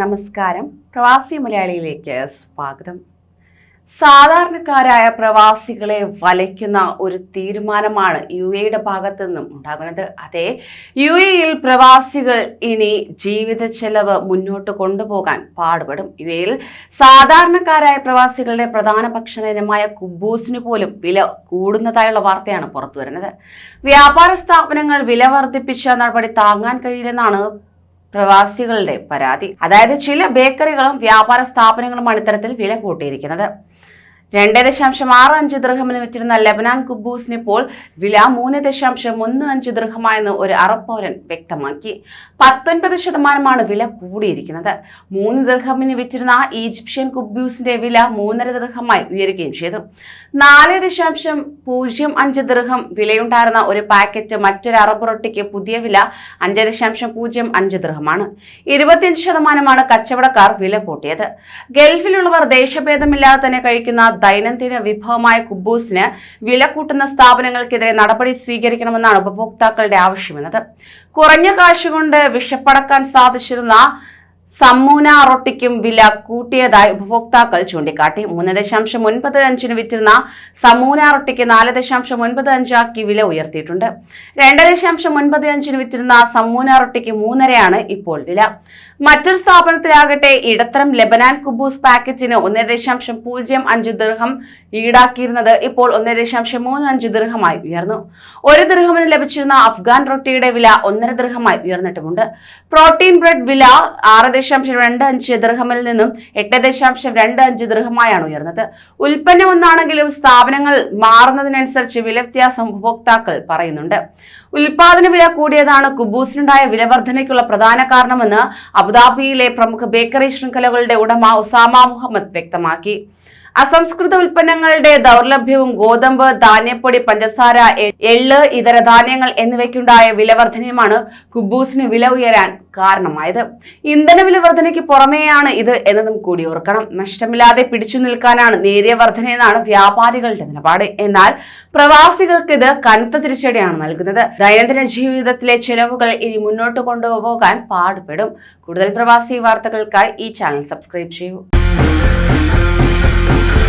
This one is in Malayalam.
നമസ്കാരം. പ്രവാസി മലയാളിയിലേക്ക് സ്വാഗതം. സാധാരണക്കാരായ പ്രവാസികളെ വലയ്ക്കുന്ന ഒരു തീരുമാനമാണ് യു എയുടെ ഭാഗത്തു നിന്നും ഉണ്ടാകുന്നത്. അതെ യു എയിൽ പ്രവാസികൾ ഇനി ജീവിത ചെലവ് മുന്നോട്ട് കൊണ്ടുപോകാൻ പാടുപെടും. യു എയിൽ സാധാരണക്കാരായ പ്രവാസികളുടെ പ്രധാന ഭക്ഷണ ഇനമായ കുബൂസിന് പോലും വില കൂടുന്നതായുള്ള വാർത്തയാണ് പുറത്തുവരുന്നത്. വ്യാപാര സ്ഥാപനങ്ങൾ വില വർദ്ധിപ്പിച്ച നടപടി താങ്ങാൻ കഴിയില്ലെന്നാണ് പ്രവാസികളുടെ പരാതി. അതായത് ചില ബേക്കറികളും വ്യാപാര സ്ഥാപനങ്ങളുമാണ് ഇത്തരത്തിൽ വില കൂട്ടിയിരിക്കുന്നത്. രണ്ട് ദശാംശം ആറ് അഞ്ച് ദൃഹമിന് വിറ്റിരുന്ന ലബനാൻ കുബൂസിന് ഇപ്പോൾ വില മൂന്ന് ദശാംശം ഒന്ന് അഞ്ച് ദൃഹമായെന്ന് ഒരു അറബ് പൗരൻ വ്യക്തമാക്കി. പത്തൊൻപത് ശതമാനമാണ് വില കൂടിയിരിക്കുന്നത്. മൂന്ന് ദൃഹമിന് വിറ്റിരുന്ന ഈജിപ്ഷ്യൻ കുബൂസിന്റെ വില മൂന്നര ദൃഹമായി ഉയരുകയും ചെയ്തു. നാല് ദശാംശം പൂജ്യം അഞ്ച് ദൃഹം വിലയുണ്ടായിരുന്ന ഒരു പാക്കറ്റ് മറ്റൊരു അറബ് റൊട്ടിക്ക് പുതിയ വില അഞ്ച് ദശാംശം പൂജ്യം അഞ്ച് ദൃഹമാണ്. ഇരുപത്തിയഞ്ച് ശതമാനമാണ് കച്ചവടക്കാർ വില കൂട്ടിയത്. ഗൾഫിലുള്ളവർ ദേശഭേദമില്ലാതെ തന്നെ കഴിക്കുന്ന ദൈനംദിന വിഭവമായ കുബൂസിന് വില കൂട്ടുന്ന സ്ഥാപനങ്ങൾക്കെതിരെ നടപടി സ്വീകരിക്കണമെന്നാണ് ഉപഭോക്താക്കളുടെ ആവശ്യമെന്നത്. കുറഞ്ഞ കാശുകൊണ്ട് വിഷപ്പടക്കാൻ സാധിച്ചിരുന്ന സമ്മൂന റൊട്ടിക്കും വില കൂട്ടിയതായി ഉപഭോക്താക്കൾ ചൂണ്ടിക്കാട്ടി. മൂന്ന് ദശാംശം ഒൻപത് അഞ്ചിന് വിറ്റിരുന്ന സമൂന റൊട്ടിക്ക് നാല് ദശാംശം ഒൻപത് അഞ്ചാക്കി വില ഉയർത്തിയിട്ടുണ്ട്. രണ്ട് ദശാംശം ഒൻപത് അഞ്ചിന് വിറ്റിരുന്ന സമൂന റൊട്ടിക്ക് മൂന്നരയാണ് ഇപ്പോൾ വില. മറ്റൊരു സ്ഥാപനത്തിലാകട്ടെ ഇടത്തരം ലെബനാൻ കുബൂസ് പാക്കറ്റിന് ഒന്ന് ദശാംശം പൂജ്യം അഞ്ച് ദീർഘം ഈടാക്കിയിരുന്നത് ഇപ്പോൾ ഒന്ന് ദശാംശം മൂന്ന് അഞ്ച് ദീർഘമായി ഉയർന്നു. ഒരു ദീർഘമിന് ലഭിച്ചിരുന്ന അഫ്ഗാൻ റൊട്ടിയുടെ വില ഒന്നര ദീർഘമായി ഉയർന്നിട്ടുമുണ്ട്. പ്രോട്ടീൻ ബ്രെഡ് വില ആറ് ദശാംശം രണ്ട് അഞ്ച് ദൃഹമിൽ നിന്നും എട്ട് ദശാംശം രണ്ട് അഞ്ച് ദൃഹമായാണ് ഉയർന്നത്. ഉൽപ്പന്നം ഒന്നാണെങ്കിലും സ്ഥാപനങ്ങൾ മാറുന്നതിനനുസരിച്ച് വില വ്യത്യാസം ഉപഭോക്താക്കൾ പറയുന്നുണ്ട്. ഉൽപാദന വില കൂടിയതാണ് കുബൂസിനുണ്ടായ വില വർധനയ്ക്കുള്ള പ്രധാന കാരണമെന്ന് അബുദാബിയിലെ പ്രമുഖ ബേക്കറി ശൃംഖലകളുടെ ഉടമ ഉസാമ മുഹമ്മദ് വ്യക്തമാക്കി. അസംസ്കൃത ഉൽപ്പന്നങ്ങളുടെ ദൗർലഭ്യവും ഗോതമ്പ് ധാന്യപ്പൊടി പഞ്ചസാര എള്ള് ഇതര ധാന്യങ്ങൾ എന്നിവയ്ക്കുണ്ടായ വിലവർധനയുമാണ് കുബൂസിന് വില ഉയരാൻ കാരണമായത്. ഇന്ധന വില വർധനയ്ക്ക് പുറമെയാണ് ഇത് എന്നതും കൂടി ഓർക്കണം. നഷ്ടമില്ലാതെ പിടിച്ചു നിൽക്കാനാണ് നേരിയ വർധനയെന്നാണ് വ്യാപാരികളുടെ നിലപാട്. എന്നാൽ പ്രവാസികൾക്ക് ഇത് കനത്ത തിരിച്ചടിയാണ് നൽകുന്നത്. ദൈനംദിന ജീവിതത്തിലെ ചെലവുകൾ ഇനി മുന്നോട്ട് കൊണ്ടുപോകാൻ പാടുപെടും. കൂടുതൽ പ്രവാസി വാർത്തകൾക്കായി ഈ ചാനൽ സബ്സ്ക്രൈബ് ചെയ്യൂ. Thank you.